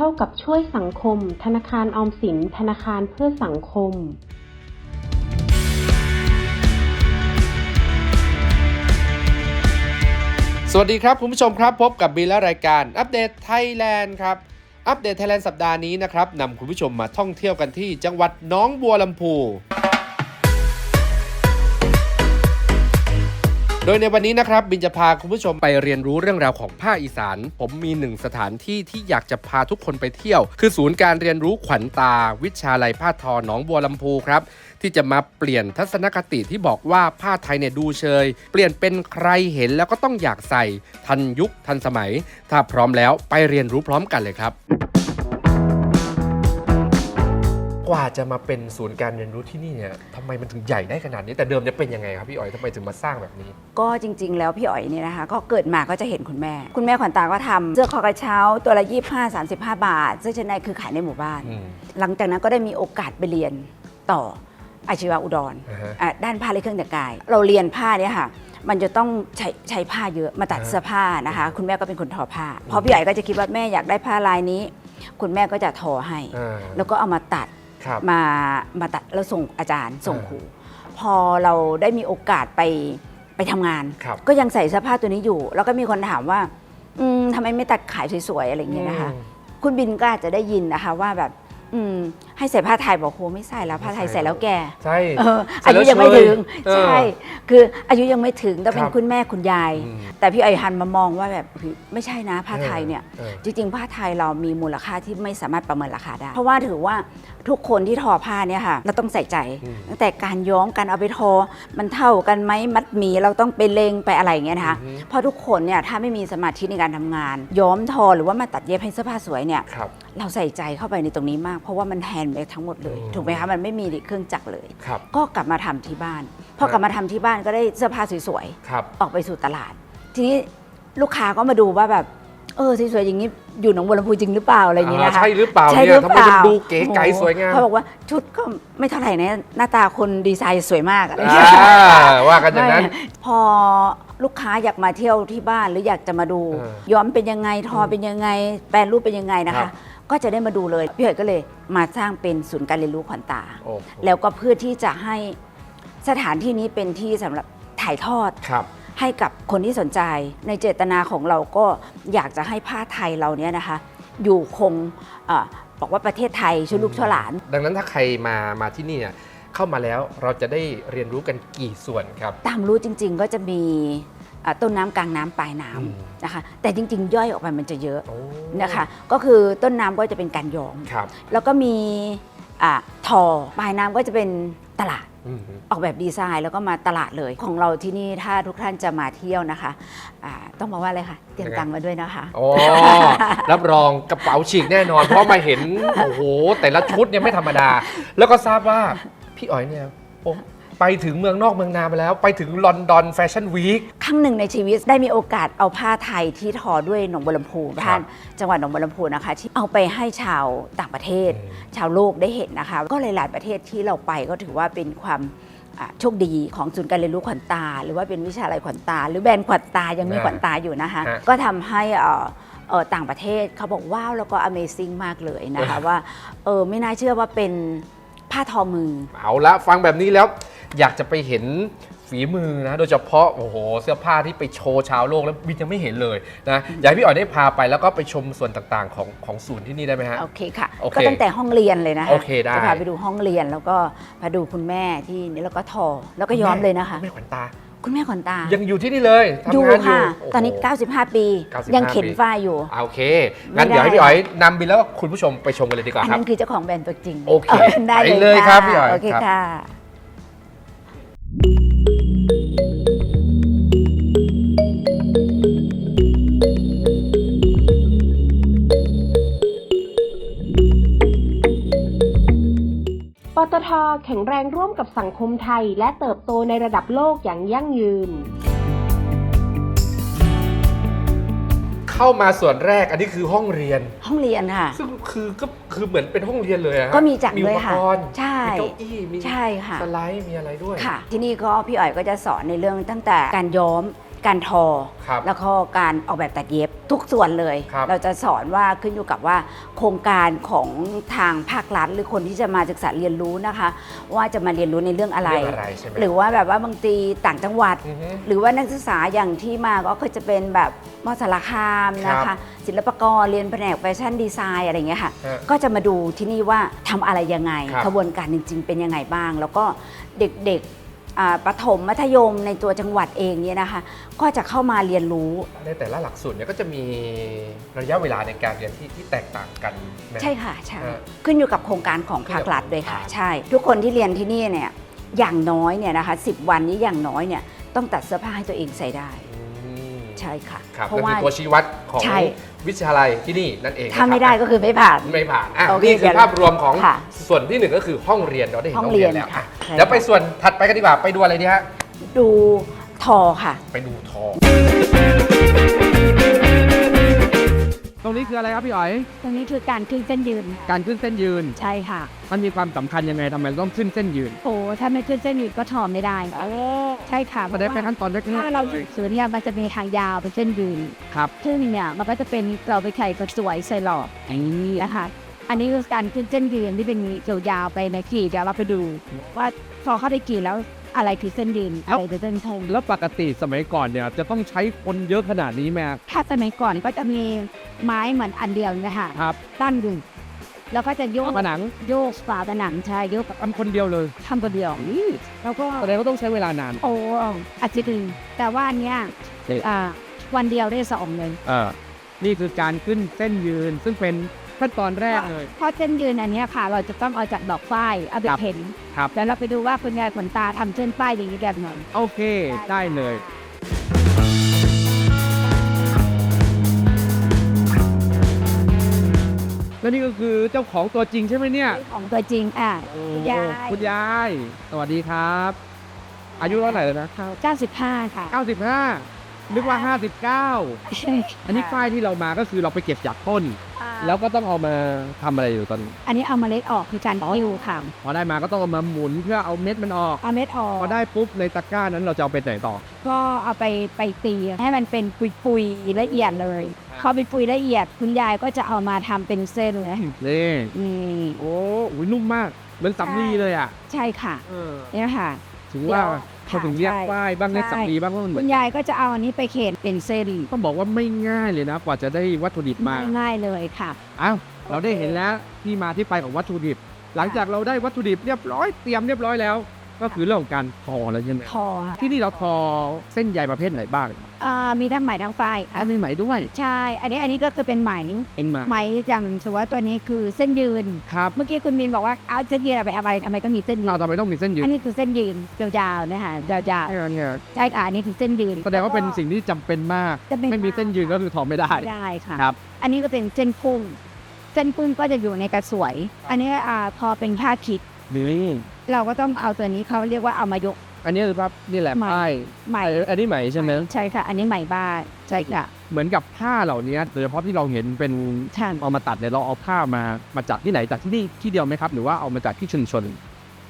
เท่ากับช่วยสังคม ธนาคารออมสิน ธนาคารเพื่อสังคมสวัสดีครับ คุณผู้ชมครับ พบกับบีและรายการอัปเดตไทยแลนด์ครับ อัปเดตไทยแลนด์สัปดาห์นี้นะครับนำคุณผู้ชมมาท่องเที่ยวกันที่จังหวัดน้องบัวลำพู โดยในวันนี้นะครับบินจะพาคุณผู้ชมไปเรียนรู้เรื่องราวของภาคอีสาน ผมมีหนึ่งสถานที่ที่อยากจะพาทุกคนไปเที่ยว คือศูนย์การเรียนรู้ขวัญตา วิชาลัยผ้าทอหนองบัวลำพูครับที่จะมาเปลี่ยนทัศนคติที่บอกว่าผ้าไทยเนี่ยดูเชย เปลี่ยนเป็นใครเห็นแล้วก็ต้องอยากใส่ทันยุคทันสมัย ถ้าพร้อมแล้วไปเรียนรู้พร้อมกันเลยครับ กว่าจะมาเป็นศูนย์การเรียนรู้ที่นี่เนี่ยทำไมมันถึงใหญ่ได้ขนาดนี้แต่เดิมจะเป็นยังไงครับพี่อ๋อยทำไมถึงมาสร้างแบบนี้ ก็จริง ๆ แล้วพี่อ๋อยเนี่ยนะคะ ก็เกิดมาก็จะเห็นคุณแม่ คุณแม่ขวัญตาก็ทำเสื้อคอกระเช้าตัวละ25 35 บาทเสื้อชั้นในคือขายในหมู่บ้าน อืม หลังจากนั้นก็ได้มีโอกาสไปเรียนต่ออาชีวะอุดรอ่าฮะอะด้านผ้าและเครื่องแต่งกาย เราเรียนผ้าเนี่ยค่ะ มันจะต้องใช้ใช้ผ้าเยอะมาตัดอ่าฮะ เสื้อผ้านะคะ คุณแม่ก็เป็นคนทอผ้าเพราะพี่อ๋อยก็จะคิดว่าแม่อยากได้ผ้าลายนี้ คุณแม่ก็จะทอให้ อ่า แล้วก็เอามาตัดครับ มามาตัดแล้วส่งอาจารย์ส่งอ่าครูพอเราได้มีโอกาสไปไปทำงานครับก็ยังใส่เสื้อผ้าตัวนี้อยู่ แล้วก็มีคนถามว่าอืมทำไมไม่ตัดขายสวยๆอะไรอย่างเงี้ยนะคะอืมคุณบินก็อาจจะได้ยินนะคะว่าแบบ อืม ให้ใส่ผ้าไทยบอกโหไม่ใส่แล้วผ้าไทยไม่ใส่ใส่แล้วแก่ใช่เออใส่อาแล้ยุวยังไม่เชยถึงเออใช่คืออายุยังไม่ถึงต้องเป็คนรับคุณแม่คุณยายอืมแต่พี่ไอหันมามองว่าแบบเฮ้ยไม่ใช่นะผ้าไทยเนี่ยออจริงๆ ผ้าไทยเรามีมูลค่าที่ไม่สามารถประเมินราคาได้ เพราะว่าถือว่าทุกคนที่ทอผ้าเนี่ยค่ะ เราต้องใส่ใจอืมตั้งแต่การย้อมการเอาไปทอ มันเท่ากันไหมมัดหมีเราต้องไปเลงไปอะไรอย่างเงี้ยนะคะอือฮึเพราะทุกคนเนี่ยถ้าไม่มีสมาธิในการทำงาน ย้อมทอหรือว่ามาตัดเย็บให้เสื้อผ้าสวยเนี่ยครับเราใส่ใจเข้าไปในตรงนี้มาก เพราะว่ามันแฮนด์เมดทั้งหมดเลยอืมถูกไหมคะมันไม่มีเครื่องจักรเลยครับก็กลับมาทำที่บ้านพอกลับมาทำที่บ้านก็ได้เสื้อผ้าสวยๆครับออกไปสู่ตลาด ทีนี้ลูกค้าก็มาดูว่าแบบเออสวยๆอย่างนี้อยู่หนองบัวลำพูจริงหรือเปล่าอะไรอย่างนี้นะคะใช่หรือเปล่าใช่หเนี่รืยอทำไมเปล่ามันดูเก๋ไก๋โอ้โหสวยงามเขาบอกว่าชุดก็ไม่เท่าไหร่นะหน้าตาคนดีไซน์สวยมากอะไรอย่างอ่าเงี้ยว่ากันอย่างนั้นไม่พอลูกค้าอยากมาเที่ยวที่บ้านหรืออยากจะมาดูเออย้อมเป็นยังไงทอเป็นยังไง แปลรูปเป็นยังไงนะครัคะบ ก็จะได้มาดูเลยพี่หอยก็เลยมาสร้างเป็นศูนย์การเรียนรู้ขวัญตา โอ้โหแล้วก็เพื่อที่จะให้สถานที่นี้เป็นที่สำหรับถ่ายทอด ครับ ให้กับคนที่สนใจในเจตนาของเราก็อยากจะให้ผ้าไทยเราเนี่ยนะคะ อยู่คงเออบอกว่าประเทศไทยช่วยลูกช่วยหลาน ดังนั้นถ้าใครมามาที่นี่เนี่ยเข้ามาแล้วเราจะได้เรียนรู้กันกี่ส่วนครับ ตามรู้จริงๆก็จะมีเอ่อ ต้นน้ำกลางน้ำปลายน้ำอืมนะคะ แต่จริง ๆ ย่อยออกไปมันจะเยอะโอ้นะคะ ก็คือต้นน้ำก็จะเป็นการย้อม ครับแล้วก็มีอ่าทอปลายน้ำก็จะเป็นตลาด อืม ออกแบบดีไซน์แล้วก็มาตลาดเลย ของเราที่นี่ถ้าทุกท่านจะมาเที่ยวนะคะอ่าต้องบอกว่าอะไรคะเตรียมตังค์มาด้วยนะคะโอ้รับรองกระเป๋าฉีกแน่นอน เพราะมาเห็น โอ้โห แต่ละชุดเนี่ยไม่ธรรมดา แล้วก็ทราบว่าพี่อ๋อยเนี่ยผม ไปถึงเมืองนอกเมืองนาไปแล้ว ไปถึงลอนดอนแฟชั่นวีค ครั้งหนึ่งในชีวิตได้มีโอกาสเอาผ้าไทยที่ทอด้วยหนองบัวลำพูครับท่านจังหวัดหนองบัวลำพูนะคะที่เอาไปให้ชาวต่างประเทศ อืม ชาวโลกได้เห็นนะคะ ก็หลายๆประเทศที่เราไปก็ถือว่าเป็นความอ่าโชคดีของศูนย์การเรียนรู้ขวัญตา หรือว่าเป็นวิชาลัยขวัญตา หรือแบรนด์ขวัญตายังมีอ่าขวัญตาอยู่นะคะ ฮะ ก็ทำให้เอ่อเอ่อต่างประเทศเขาบอกว้าวแล้วก็ Amazing มากเลยนะคะอ่าว่าเออไม่น่าเชื่อว่าเป็น ผ้าทอมือ เอาละฟังแบบนี้แล้วอยากจะไปเห็นฝีมือนะ โดยเฉพาะโอ้โห เสื้อผ้าที่ไปโชว์ชาวโลกแล้วบินยังไม่เห็นเลยนะอยากให้พี่อ๋อยได้พาไปแล้วก็ไปชมส่วนต่างๆ ของของศูนย์ที่นี่ได้ไหมฮะ โอเคค่ะ โอเคก็ตั้งแต่ห้องเรียนเลยนะคะโอเคได้ จะพาไปดูห้องเรียนแล้วก็พาดูคุณแม่ที่นี่แล้วก็ทอแล้วก็ย้อมเลยนะคะแม่ขวัญตา คุณแม่ขวัญตายังอยู่ที่นี่เลยอยู่ทำงานอยู่ค่ะ โโห ตอนนี้ 95 ปี 95 ยังเข็นปีฝ้ายอยู่ อ่าโอเคงั้นไม่ได้ เดี๋ยวให้พี่อ๋อยนำบินแล้วก็คุณผู้ชมไปชมกันเลยดีกว่าอันครับ นั้นคือเจ้าของแบรนด์ตัวจริงโอเคได้ไปเลยเลยคค่ะรับพี่อ๋อยโอเคครับ ค่ะ ตทแข็งแรงร่วมกับสังคมไทย และเติบโตในระดับโลกอย่างยั่งยืน เข้ามาส่วนแรกอันนี้คือห้องเรียน ห้องเรียนค่ะ ซึ่งคือก็คือเหมือนเป็นห้องเรียนเลยอะฮะก็มีจัดมีเลอุยปค่ะกรณ์ใช่มีเก้าอี้มีใช่ค่ะ สไลด์มีอะไรด้วย ค่ะ ที่นี่ก็พี่อ๋อยก็จะสอนในเรื่องตั้งแต่การย้อม การทอ ครับแล้วก็การออกแบบตัดเย็บทุกส่วนเลย ครับ เราจะสอนว่าขึ้นอยู่กับว่าโครงการของทางภาครัฐหรือคนที่จะมาศึกษาเรียนรู้นะคะ ว่าจะมาเรียนรู้ในเรื่องอะไร เรื่องอะไรใช่ไหม หรือว่าแบบว่าบางทีต่างจังหวัด อือฮึ หรือว่านักศึกษาอย่างที่มาก็เคยจะเป็นแบบมอสารคามนะครัคะ บศิลปากรเรียนแผนกแฟชั่นดีไซน์อะไรอย่างเงี้ยค่ะ ฮะก็จะมาดูที่นี่ว่าทำอะไรยังไงครับ ขบวนการจริง ๆ เป็นยังไงบ้าง แล้วก็เด็กๆอ่า ประถมมัธยมในตัวจังหวัดเองเนี่ยนะคะ ก็จะเข้ามาเรียนรู้ ในแต่ละหลักสูตรเนี่ยก็จะมีระยะเวลาในการเรียนที่ที่แตกต่างกันไหม ใช่ค่ะใช่ฮะขึ้นอยู่กับโครงการของภาครัฐด้วยค่ะใช่ ทุกคนที่เรียนที่นี่เนี่ยอย่างน้อยเนี่ยนะคะสิวันนี้อย่างน้อยเนี่ยต้องตัดเสื้อผ้าให้ตัวเองใส่ได้อืม ใช่ค่ะครับเพนั่ราะนว่า คือตัวชี้วัดของใช่ วิทยาลัยที่นี่นั่นเองถ้าไม่นะได้ครับก็คือไม่ผ่าน ไม่ผ่านอะโอเคนี่คือภาพรวมของค่ะส่วนที่หนึ่งก็คือห้องเรียนเราได้เห็นห้ห้อองงเรียนเรียนแล้วค่ะอะใช่ เดี๋ยวไปส่วนถัดไปกันดีกว่าไปดูอะไรดีฮะ ดูทอค่ะ ไปดูทอง นี้คืออะไรครับพี่อ๋อย ตรงนี้คือการขึ้นเส้นยืน การขึ้นเส้นยืน ใช่ค่ะ มันมีความสำคัญยังไงทำไมต้องขึ้นเส้นยืนโอ้ถ้าไม่ขึ้นเส้นยืนก็ถอมไม่ได้ ใช่ค่ะมาได้แค่ขั้นตอนแรกถ้าเราฝึกสือเนี่ยมันจะมีทางยาวเป็นเส้นยืน ๆครับซึ่งเนี่ยมันก็จะเป็นเราไปไข่กระสวยใส่หลอดอย่างนี้นะคะอันนี้คือการขึ้นเส้นยืนที่เป็นยาวๆไปในกี่เดี๋ยวเราไปดู ว่าพอเข้าไปกี่แล้ว อะไรคือเส้นยืนอะไรคือเส้นทงแล้วปกติสมัยก่อนเนี่ยจะต้องใช้คนเยอะขนาดนี้ไหมถ้าสมัยก่อนก็จะมีไม้เหมือนอันเดียวนะคะครับตั้งอยู่แล้วก็จะโยกผนังโยกฝาผนังใช่โยกทำคนเดียวเลยทำตัวเดียวแล้วก็แสดงว่าต้องใช้เวลานานโอ้อาทิตย์หนึ่งแต่ว่าอันเนี้ยเอ๊ะอ่าวันเดียวได้สองเลยเออนี่คือการขึ้นเส้นยืนซึ่งเป็น ขั้นตอนแรกเลยเพราะเส้นยืนอันเนี้ยค่ะ เราจะต้องเอาจากดอกฝ้ายเอาไปครับเห็นครับแล้วเราไปดูว่าคุณยายขนตาทำเส้นฝ้ายอย่างนี้แบบไหนโอเคได้เลยแล้วนี่ก็คือเจ้าของตัวจริงใช่ไหมเนี่ย ของตัวจริงอะโอ้คุณยายคุณยาย สวัสดีครับ อายุเท่าไหร่แล้วนะครับ95 ค่ะ 95 นึกว่า 59อันนี้ฝ้ายที่เรามาก็คือเราไปเก็บจากต้นแล้วก็ต้องเอามาทำอะไรอยู่ตอนนี้อันนี้เอาเมล็ดออกคือการคิวค่ะพอได้มาก็ต้องเอามาหมุนเพื่อเอาเม็ดมันออก เอาเม็ดออกพอได้ปุ๊บในตะกร้านั้นเราจะเอาไปไหนต่อ ก็เอาไปไปตีให้มันเป็นปุยๆละเอียดเลยพอเป็นปุยละเอียดคุณยายก็จะเอามาทำเป็นเส้นเลยนี่อืมโอ้ยนุ่มมากเหมือนสำลีเลยอะใช่ค่ะเออเนี่ยค่ะ ถึงว่าเดี๋ยว เขาถึงเรียกใช่ฝ้ายบ้างเรียกใช่สำลีบ้างว่ามันเหมืคุอนณยายก็จะเอาอันนี้ไปเขตเป็นเส้นต้องบอกว่าไม่ง่ายเลยนะ กว่าจะได้วัตถุดิบมาง่ายๆเลยค่ะอ้าวเราได้เห็นแล้วที่มาที่ไปของวัตถุดิบ หลังจากเราได้วัตถุดิบเรียบร้อยเตรียมเรียบร้อยแล้ว ก็คือเรื่องของการทอแล้วใช่ไหมทอค่ะที่นี่เราทอเส้นใยประเภทไหนบ้างอ่ามีทั้งไหมทั้งไฟอันนี้ไหมด้วยใช่ อันนี้อันนี้ก็คือเป็นไหมเอ็นมาไหมอย่างสมมติว่าตัวนี้คือเส้นยืน ครับเมื่อกี้คุณมินบอกว่าเอาเส้นยืนเอาไปอะไรทำไมต้องมีเส้นยืเรานทำไมต้องมีเส้นยืนอันนี้คือเส้นยืนยาวๆนะคะยาวใช่เนี่ยๆใช่ค่ะอันนี้คือเส้นยืนแสดงว่าเป็นสิ่งที่จำเป็นมาก จะเป็นไม่มีเส้นยืนก็คือทอไม่ได้ไม่ได้ค่ะ ครับ อันนี้ก็เป็นเส้นพุ่งเส้นพุ่งก็จะอยู่ในกระสวย อันนี้อ่าพอเป็นผ้าคิดนี่ เราก็ต้องเอาตัวนี้เขาเรียกว่าเอามายก อันนี้คือภาพนี่แหละไหมป้ายไหมอันนี้ไหมใช่ไหมใช่ค่ะ อันนี้ไหมบ้านใช่ค่ะเหมือนกับผ้าเหล่านี้โดยเฉพาะที่เราเห็นเป็นใช่เอามาตัดเนี่ยเราเอาผ้ามามาจากที่ไหนจากที่นี่ที่เดียวไหมครับ หรือว่าเอามาจากที่ชุมชน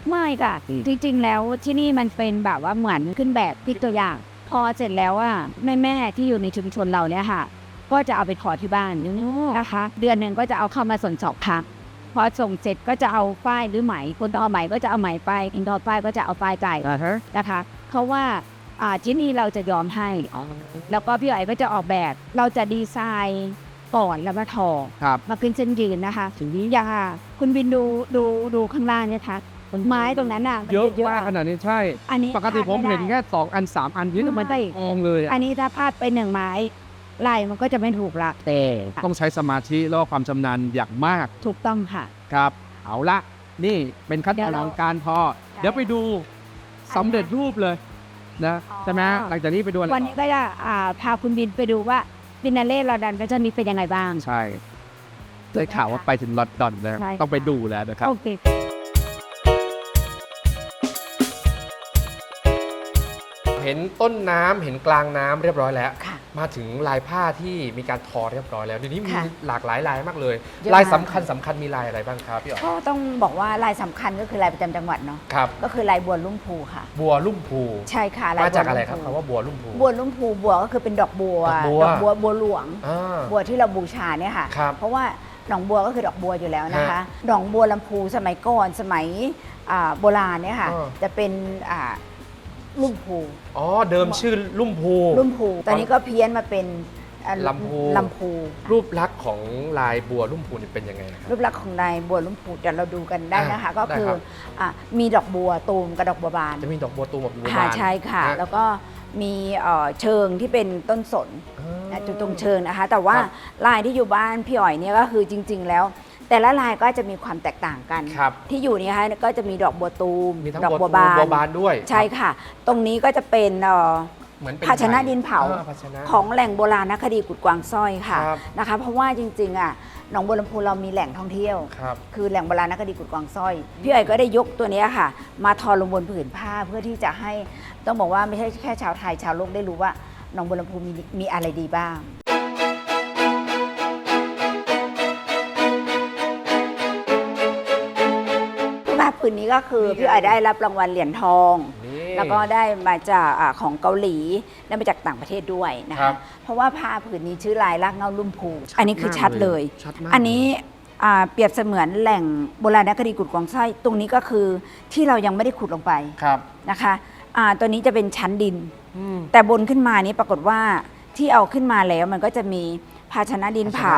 ไม่ค่ะ อืม จริงๆ แล้วที่นี่มันเป็นแบบว่าเหมือนขึ้นแบบที่ตัวอย่าง พอเสร็จแล้วอะแม่แม่ๆที่อยู่ในชุมชนเราเนี่ยค่ะ ก็จะเอาไปขอที่บ้านนะคะ เดือนหนึ่งก็จะเอาเข้ามาส่งสอบพักพ อส่งเสร็จก็จะเอาฝ้ายหรือไหมคนต่อไหมก็จะเอาไหมไปคนต่อฝ้ายก็จะเอาฝ้ายใจนะคะเพราะว่าอ่าที่นี่เราจะยอมให้ แล้วก็พี่อ๋อยก็จะออกแบบเราจะดีไซน์ก่อนแล้วมาทอครับมาขึ้นเส้นยืนนะคะถึงนี้อย่าคุณบินดูดูดูข้างล่างเนี่ยคะไม้ตรงนั้นอะมันเยอะจมากขนาดนี้ใช่ อันนี้ปกติผมพลาดเห็นไได้แค่สองอันสามอันยืดมันไม่กองเลยอะอันนี้ถ้าพลาดไปหนึ่งไม้ ไล่มันก็จะไม่ถูกละแต่ต้องใช้สมาธิแล้วความชำนาญอย่างมากถูกต้องค่ะ ครับ เอาละนี่เป็นขั้นตอนงการพอ เดี๋ยวไปดูสำเร็จรูปเลยนะใช่ไหมหลังจากนี้ไปดูวันนี้ก็จะพาคุณบินไปดูว่าฟินาเล่ลอดันก็จะมีเป็นยังไงบ้างใช่ได้ข่าวว่าไปถึงลอนดอนแล้วต้องไปดูแล้วนะครับโอเคเห็นต้นน้ำเห็นกลางน้ำเรียบร้อยแล้ว ค่ะ มาถึงลายผ้าที่มีการทอเรียบร้อยแล้วเดี๋ยวนี้มีค่ะหลากหลายลายมากเลย เยอะลายมากสำคัญสำคัญมีลายอะไรบ้างครับพี่อ๋อยก็ต้องบอกว่าลายสำคัญก็คือลายประจำจังหวัดเนาะครับ ก็คือลายบัวลุ่มพูค่ะ บัวลุ่มพูใช่ค่ะลายมาจากบัวอะไรลุ่ครับพูคำว่าบัวลุ่มพู บัวลุ่มพูบัวก็คือเป็นดอกบัวดอกบัว บัวบัวหลวง อ่า บัวที่เราบูชาเนี่ยค่ะ ครับเพราะว่าหนองบัวก็คือดอกบัวอยู่แล้วนะคะ ฮะดอกบัวลำพูสมัยก่อนสมัยอ่าโบราณเนี่ยค่ะ อ่าจะเป็นอ่า ลุ่มพู อ๋อ เดิมชื่อลุ่มพู ลุ่มพู ตอนนี้ก็เพี้ยนมาเป็นอ่าลำพู ลำพูรูปลักษณ์ของลายบัวลุ่มพูนี่เป็นยังไงนะครับ รูปลักษณ์ของนายบัวลุ่มพูเดี๋ยวเราดูกันได้นะคะ อ่าก็ได้คือครับ อะมีดอกบัวตูมกับดอกบัวบานจะมีดอกบัวตูมกับบัวค่ะบานใช่ค่ะฮแล้วก็มีเอ่อเชิงที่เป็นต้นสน อ่า นะจุดตรงเชิงนะคะ แต่ว่าครับลายที่อยู่บ้านพี่อ๋อยเนี่ยก็คือจริง ๆ แล้ว แต่ละลายก็จะมีความแตกต่างกัน ครับที่อยู่เนี่ยค่ะก็จะมีดอกบัวตูมมีทั้งดอกบัวบัวตูมบาน บัวบานด้วยใช่ค่ะ ตรงนี้ก็จะเป็นเอ่อ เหมือนเป็นภาชนะดินเผาอ่ภาชนะ ของแหล่งโบราณคดีกุดกวางสร้อยค่ะครับ นะคะ เพราะว่าจริงๆอะหนองบัวลำพูเรามีแหล่งท่องเที่ยว ครับ คือแหล่งโบราณคดีกุดกวางสร้อยพี่อ๋อยก็ได้ยกตัวเนี้ยค่ะ มาทอลงบนผืนผ้าเพื่อที่จะให้ต้องบอกว่าไม่ใช่แค่ชาวไทยชาวโลกได้รู้ว่าหนองบัวลำพูมีมีอะไรดีบ้าง ผ้าผืนนี้ก็คือนี่ไง พี่อ๋อยได้รับรางวัลเหรียญทอง นี่ แล้วก็ได้มาจากอาของเกาหลีได้มาจากต่างประเทศด้วยนะครัคะบเพราะว่าผ้าผืนนี้ชื่อลายลากเงาลุ่มพู อันนี้คือชัดเลย ชัดมาก อันนี้อ่าเปรียบเสมือนแหล่งโบราณคดีกุดกวางสร้อยตรงนี้ก็คือที่เรายังไม่ได้ขุดลงไปครับนะคะอ่าตัวนี้จะเป็นชั้นดิน อืม แต่บนขึ้นมานี้ปรากฏว่าที่เอาขึ้นมาแล้วมันก็จะมีภาชนะดินเผา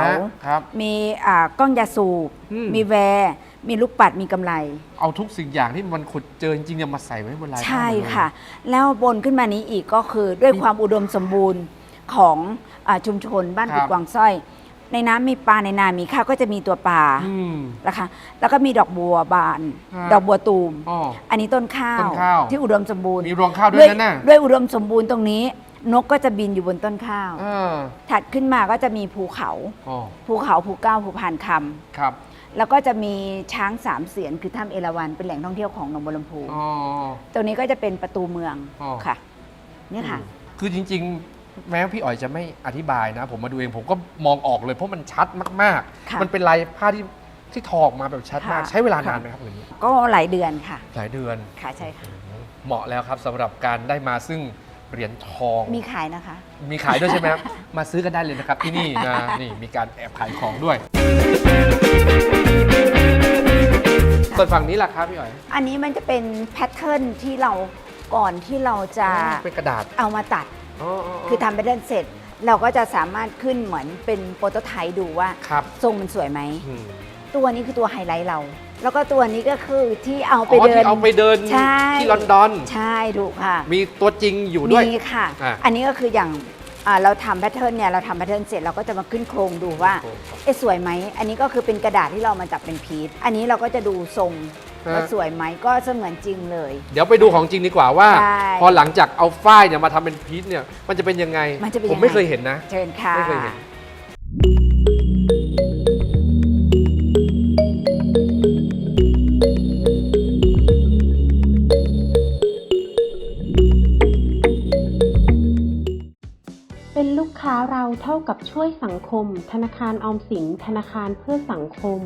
ครับมีอ่ากล้องยาสูบ อืม มีแวร์ มีลูกปัดมีกำไร เอาทุกสิ่งอย่างที่มันขุดเจอจริงๆเนี่ยมาใส่ไว้บนลายผ้าใช่หมดเลยค่ะ แล้วบนขึ้นมานี้อีกก็คือด้วยความอุดมสมบูรณ์ของอาชุมชนบ้านครับกุดกวางสร้อย ในน้ำมีปลาในนามีข้าวก็จะมีตัวปลาอืม นะคะแล้วก็มีดอกบัวบานฮะดอกบัวตูม อ๋อ อันนี้ต้นข้าวต้นข้าว ที่อุดมสมบูรณ์มีรวงข้าวด้วยนั่นน่ะด้วยอุดมสมบูรณ์ตรงนี้ นกก็จะบินอยู่บนต้นข้าวอ่าถัดขึ้นมาก็จะมีภูเขา อ๋อภูเขาภูเก้าภูพานคำ ครับ แล้วก็จะมีช้างสามเสียนคือถ้ำเอราวัณเป็นแหล่งท่องเที่ยวของหนองบัวลำพูอ๋อ ตรงนี้ก็จะเป็นประตูเมืองอ๋อ ค่ะ เนี่ยค่ะ คือจริง ๆ แม้พี่อ๋อยจะไม่อธิบายนะ ผมมาดูเองผมก็มองออกเลยเพราะมันชัดมากค่ะๆ มันเป็นลายผ้าที่ที่ทอออกมาแบบชัดมากค่ะ ใช้เวลานานไหมครับผืนนี้ก็หลายเดือนค่ะ หลายเดือน ค่ะใช่ค่ะ เหมาะแล้วครับสำหรับการได้มาซึ่งเหรียญทอง มีขายนะคะ มีขายด้วยใช่ไหมครับ มาซื้อกันได้เลยนะครับที่นี่นะ นี่มีการแอบขายของด้วย ส่วนฝั่งนี้ล่ะครับพี่อ๋อยอันนี้มันจะเป็นแพทเทิร์นที่เราก่อนที่เราจะเป็นกระดาษเอามาตัดอ๋อคือทำแพทเทิร์นเสร็จ เราก็จะสามารถขึ้นเหมือนเป็นโปรโตไทป์ดูว่าครับทรงมันสวยไหม อืมตัวนี้คือตัวไฮไลท์เรา แล้วก็ตัวนี้ก็คือที่เอาไปอ๋อเดิน ที่เอาไปเดินใช่ ที่ลอนดอน ใช่ถูกค่ะ มีตัวจริงอยู่ด้วย มีค่ะ อะ อันนี้ก็คืออย่าง อ่าเราทำแพทเทิร์นเนี่ยเราทำแพทเทิร์นเสร็จเราก็จะมาขึ้นโครงดูว่าเอ๊ะสวยไหมอันนี้ก็คือเป็นกระดาษที่เรามาจับเป็นพีทอันนี้เราก็จะดูทรงว่าสวยไหมก็เสมือนจริงเลย เดี๋ยวไปดูของจริงดีกว่าว่า ใช่พอหลังจากเอาฝ้ายเนี่ยมาทำเป็นพีชเนี่ยมันจะเป็นยังไงมันจะเป็นผมยังไงไม่เคยเห็นนะ เชิญค่ะ ไม่เคยเห็นเป็น เราเท่ากับช่วยสังคม ธนาคารออมสิน ธนาคารเพื่อสังคม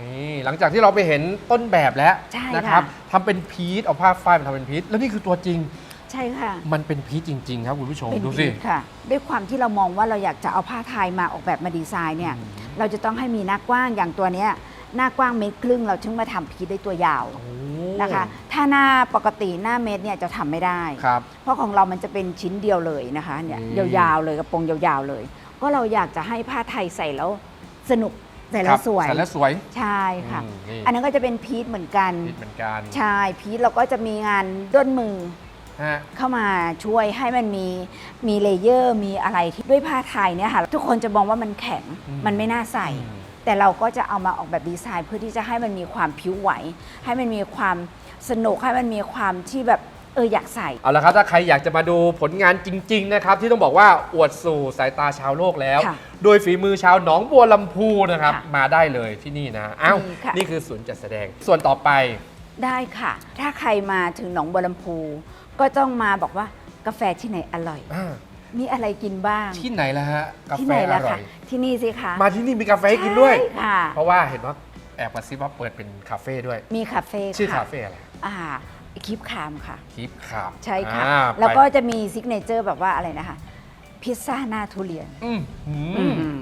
นี่หลังจากที่เราไปเห็นต้นแบบแล้วใช่นะครับค่ะทำเป็นพีชเอาผ้าฝ้ายมาทำเป็นพีชแล้วนี่คือตัวจริง ใช่ค่ะมันเป็นพีชจริง ๆ ครับคุณผู้ชมเป็นดูสิพีทค่ะ ด้วยความที่เรามองว่าเราอยากจะเอาผ้าไทยมาออกแบบมาดีไซน์เนี่ย เราจะต้องให้มีหน้ากว้างอย่างตัวเนี้ย หน้ากว้างเมตรครึ่งเราถึงมาทำพีทได้ตัวยาวโอ้นะคะ ถ้าหน้าปกติหน้าเมตรเนี่ยจะทำไม่ได้ ครับ เพราะของเรามันจะเป็นชิ้นเดียวเลยนะคะเนี่ยอืมยาวๆเลยกระโปรงยาวๆเลย ก็เราอยากจะให้ผ้าไทยใส่แล้วสนุกใส่คแล้รัวสวยใส่แล้วสวยใช่ค่ะ อืมนี่อันนั้นก็จะเป็นพีทเหมือนกันพีชเหมือนกัน ใช่ พีทเราก็จะมีงานด้นมือฮะ เข้ามาช่วยให้มันมีมีเลเยอร์ มีอะไรที่ด้วยผ้าไทยเนี่ยค่ะทุกคนจะมองว่ามันแข็งอืมมันไม่น่าใส่อืมแต่เราก็จะเอามาออกแบบดีไซน์ เพื่อที่จะให้มันมีความผิวไหว ให้มันมีความสนุกให้มันมีความที่แบบเอออยากใส่ เอาละครับ ถ้าใครอยากจะมาดูผลงานจริง ๆ นะครับ ที่ต้องบอกว่าอวดสู่สายตาชาวโลกแล้วค่ะโดยฝีมือชาวหนองบัวลำพูนะครับค่ะมาได้เลยที่นี่นะอ้าวดีค่ะนี่คือศูนย์จัดแสดงส่วนต่อไปได้ค่ะ ถ้าใครมาถึงหนองบัวลำพู ก็ต้องมาบอกว่ากาแฟที่ไหนอร่อย อ่ามีอะไรกินบ้างที่ไหนล่ะฮะกาที่แฟไหนอล่ะร่อคะย ที่นี่สิคะมาที่นี่มีกาแฟให้กินด้วย ใช่ค่ะ เพราะว่าเห็นว่าแอบกระซิบว่าเปิดเป็นคาเฟ่ด้วย มีคาเฟ่ชื่อค่ะคาเฟ่อะไรอ่าคลิปคามค่ะคิปครับใช่ค่ะ อ่าแล้วก็ไปจะมีซิกเนเจอร์แบบว่าอะไรนะคะ พิซซ่าหน้าทุเรียน อืมอืมอืม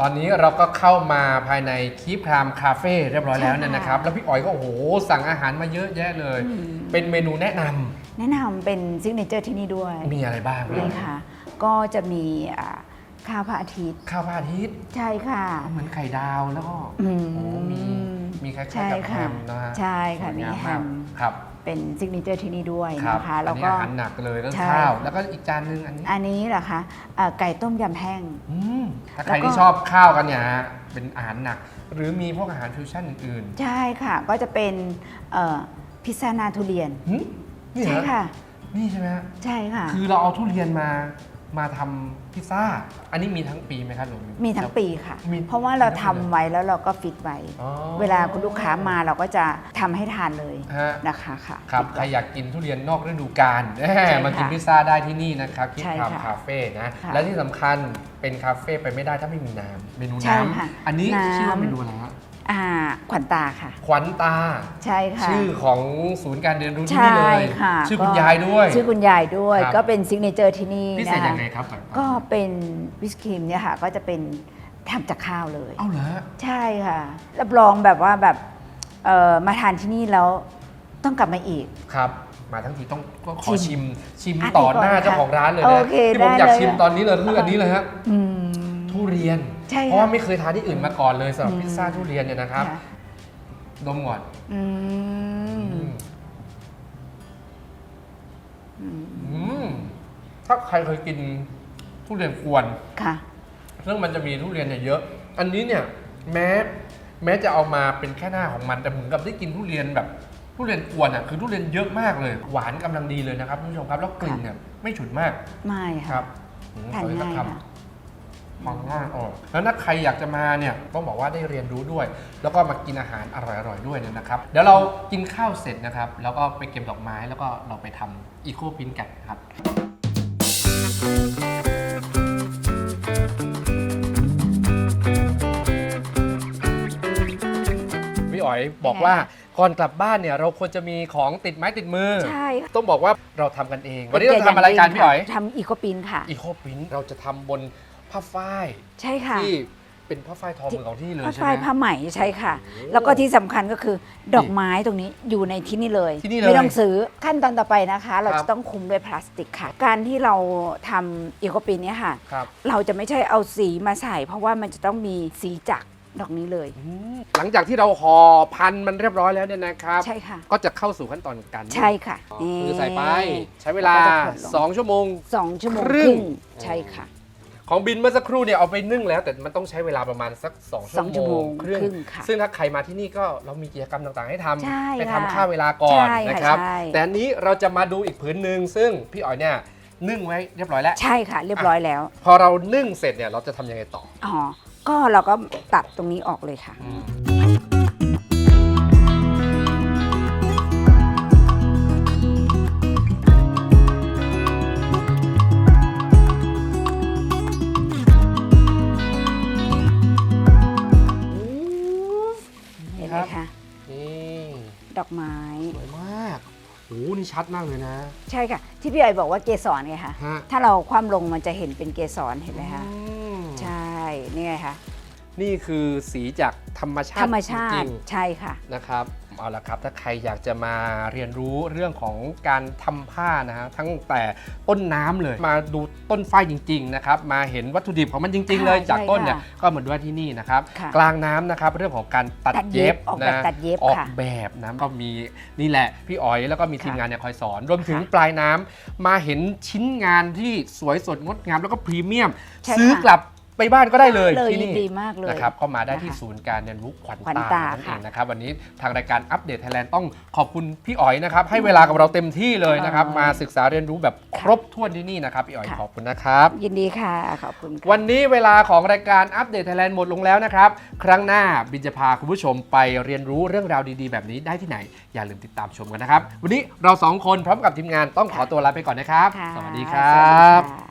ตอนนี้เราก็เข้ามาภายในคีปครามคาเฟ่เรียบร้อยแล้วใช่ค่ะเนี่ยนะครับ แล้วพี่อ๋อยก็โอ้โหสั่งอาหารมาเยอะแยะเลย อืม เป็นเมนูแนะนำแนะนำเป็นซิกเนเจอร์ที่นี่ด้วยมีอะไรบ้างพี่อ๋นี่อยค่ะ ก็จะมีอ่าข้าวพระอาทิตย์ข้าวพระอาทิตย์ใช่ค่ะ เหมือนไข่ดาวแล้วก็อืมโอ้มีมีคล้ายใช่ๆกับแฮค่ะมนะฮะใช่ค่ะสวยมีงามแฮมากมครับ เป็นซิกเนเจอร์ที่นี่ด้วยครับนะคะอัแล้วนนี้ก็อาหารหนักเลยแล้วใช่ ข้าว แล้วก็อีกจานนึงอันนี้อันนี้เหรอคะอ่าไก่ต้มยำแห้ง อืมถ้าใครแล้วก็ ที่ชอบข้าวกันเนี่ยฮะเป็นอาหารหนัก หรือมีพวกอาหารฟิวชั่นอื่นใช่ค่ะ ก็จะเป็นเอ่อพิซซ่าหนาทุเรียน ๆหึนี่เหรใช่อค่ะ นี่ใช่ไหมฮะ ใช่ค่ะ คือเราเอาทุเรียนมา มาทำพิซซ่า อันนี้มีทั้งปีไหมครับหรือมีทั้งปีค่ะ มีเพราะว่าเราทำมีทั้งปีเลยไว้แล้วเราก็ฟิตไว้ อ๋อเวลาคุณลูกค้ามาเราก็จะทำให้ทานเลยฮะ นะคะค่ะ ครับฟิตใครไว้อยากกินทุเรียนนอกฤดูกาลแหใช่มมากินค่ะพิซซ่าได้ที่นี่นะครับคิดใช่ทำค่ะคาเฟ่นะ ค่ะ และที่สำคัญเป็นคาเฟ่ไปไม่ได้ถ้าไม่มีน้ำเมนูใช่น้ค่ะำอันนี้น้ำชื่อว่าเมนูอะไรฮะ อ่าขวัญตาค่ะ ขวัญตา ใช่ค่ะ ชื่อของศูนย์การเรียนรู้ที่ใช่นี่เลยค่ะชื่อคุณก็ยายด้วย ชื่อคุณยายด้วย ครับ ก็เป็นซิกเนเจอร์ที่นี่พิเศษนะคะยังไงครับขวัญตาก็เป็นวิสครีมเนี่ยค่ะ ก็จะเป็นทำจากข้าวเลย เอ้าเหรอฮะใช่ค่ะรับรองแบบว่าแบบเอ่อมาทานที่นี่แล้วต้องกลับมาอีก ครับ มาทั้งทีต้องก็ขอชิชิม มชิมอันนี้ต่อหน้าก่อนค่ะเจ้าของร้านเลยโอนะเคที่ผมได้อยากเลยชิมตอนนี้เลยคืออันนี้เลยฮะ อืม ทุเรียน ใช่ค่ะเพราะว่าไม่เคยทานที่อื่นมาก่อนเลยสำหรับอืม พิซซ่าทุเรียนเนี่ยนะครับค่ะดมก่อนอืมอืมอืมอืมถ้าใครเคยกินทุเรียนกวน ค่ะ ซึ่งมันจะมีทุเรียนเนี่ยเยอะ อันนี้เนี่ยแม้แม้จะเอามาเป็นแค่หน้าของมันแต่เหมือนกับได้กินทุเรียนแบบทุเรียนกวนอะคือทุเรียนเยอะมากเลย หวานกำลังดีเลยนะครับคุณผู้ชมครับแล้วกลิ่นเนี่ยไม่ฉุนมากไม่คค่ะรับอืมทานขออีกสักง่ายคำค่ะ ฟังง่ายออกแล้วถ้าใครอยากจะมาเนี่ยต้องบอกว่าได้เรียนรู้ด้วย แล้วก็มากินอาหารอร่อยๆด้วยเนี่ยนะครับเดี๋ยวเรากินข้าวเสร็จนะครับแล้วก็ไปเก็บดอกไม้แล้วก็เราไปทำอีโคพินกันครับ พี่อ๋อยบอกว่าก่อนกลับบ้านเนี่ยเราควรจะมีของติดไม้ติดมือ ใช่ค่ะต้องบอกว่าเราทำกันเอง วันนี้เราทำอะไรกันพี่อ๋อย ทำอีโคปินค่ะ อีโคพินเราจะทำบน ผ้าฝ้ายใช่ค่ะ ที่เป็นผ้าฝ้ายทอมือของที่เลยผ้าใช่ฝ้ายไหมผ้าไหมใช่ค่ะ โอ้แล้วก็ที่สำคัญก็คือดอกไม้ตรงนี้อยู่ในที่นี่เลยที่นี่เลยไม่ต้องซื้อขั้นตอนต่อไปนะคะ เราครัจะบต้องคุมด้วยพลาสติกค่ะ การที่เราทำอีโคปินเนี่ยค่ะ ครับเราจะไม่ใช่เอาสีมาใส่ เพราะว่ามันจะต้องมีสีจากดอกนี้เลยหลังจากที่เราห่อพันมันเรียบร้อยแล้วเนี่ยนะครับ ใช่ค่ะ ก็จะเข้าสู่ขั้นตอนการนึ่งใช่ค่ะอ๋อคือใส่ไปใช้เวลา แล้วก็จะกดลง 2 ชั่วโมง สองชั่วโมงคครึ่รึ่งงใช่ค่ะ ของบินเมื่อสักครู่เนี่ยเอาไปนึ่งแล้ว แต่มันต้องใช้เวลาประมาณสัก2สองชั่ชั่ววโมโมงงครึ่งครึ่งค่ะซึ่งถ้าใครมาที่นี่ก็เรามีกิจกรรมต่างๆ ให้ทำใช่ไปค่ะทำค่าเวลาก่อนใช่ค่ะนะครับ ใช่ แต่อันนี้เราจะมาดูอีกผืนหนึ่งซึ่งพี่อ๋อยเนี่ยนึ่งไว้เรียบร้อยแล้ว ใช่ค่ะ เรียบร้อยแล้วพอเรานึ่งเสร็จเนี่ยเราจะทำยังไงต่อ อ๋อก็เราก็ตัดตรงนี้ออกเลยค่ะเห็ อกไม้ สวยมากโอ้โหนี่ชัดมากเลยนะ ใช่ค่ะ ที่พี่ไอบอกว่าเกสรไงคะฮะ ถ้าเราคว่ำลงมันจะเห็นเป็นเกสรเห็นไหมคะอืมใช่นี่ไงคะนี่คือสีจากธรรมชาติธรรมชาจริติงใช่ค่ะ ๆนะครับ เอาละครับ ถ้าใครอยากจะมาเรียนรู้เรื่องของการทำผ้านะฮะทั้งแต่ต้นน้ำเลย มาดูต้นฝ้ายจริงๆนะครับมาเห็นวัตถุดิบของมันจริง ๆ เลยค่ะจากต้นเนี่ยใช่ค่ะก็เหมือนด้วยที่นี่นะครับค่ะกลางน้ำนะครับเรื่องของการตัดตัดเย็เย็บบออกแบบนะตัดเย็บออกค่ะแบบนะก็มีนี่แหละพี่อ๋อยแล้วก็มีทีมค่ะงานเนี่ยคอยสอน รวมถึงค่ะปลายน้ำมาเห็นชิ้นงานที่สวยสดงดงามแล้วก็พรีเมียมใช่ซื้อค่ะกลับ ไปบ้านก็ได้เลยเลยที่ยินี่นดีมากเลยนะครับก็มาได้ที่นะคะศูนย์การเรียนรู้ขวัญขวัญตาตานั่นเอค่ะงนะครับวันนี้ทางรายการอัปเดตไทยแลนด์ต้องขอบคุณพี่อ๋อยนะครับให้เวลากับเราเต็มที่เลยนะครับอ๋อมาศึกษาเรียนรู้แบบครบถ้วนที่นี่นะครับพี่อ๋อยค่ะ ขอบคุณนะครับ ยินดีค่ะ ขอบคุณค่ะ วันนี้เวลาของรายการอัปเดตไทยแลนด์หมดลงแล้วนะครับ ครั้งหน้าบินจะพาคุณผู้ชมไปเรียนรู้เรื่องราวดีๆ แบบนี้ได้ที่ไหน อย่าลืมติดตามชมกันนะครับ วันนี้เราสองคนพร้อมกับทีมงานต้องขอตัวลาไปก่อนนะครับ ค่ะสวัสดีครัสวัสดีบ ค่ะ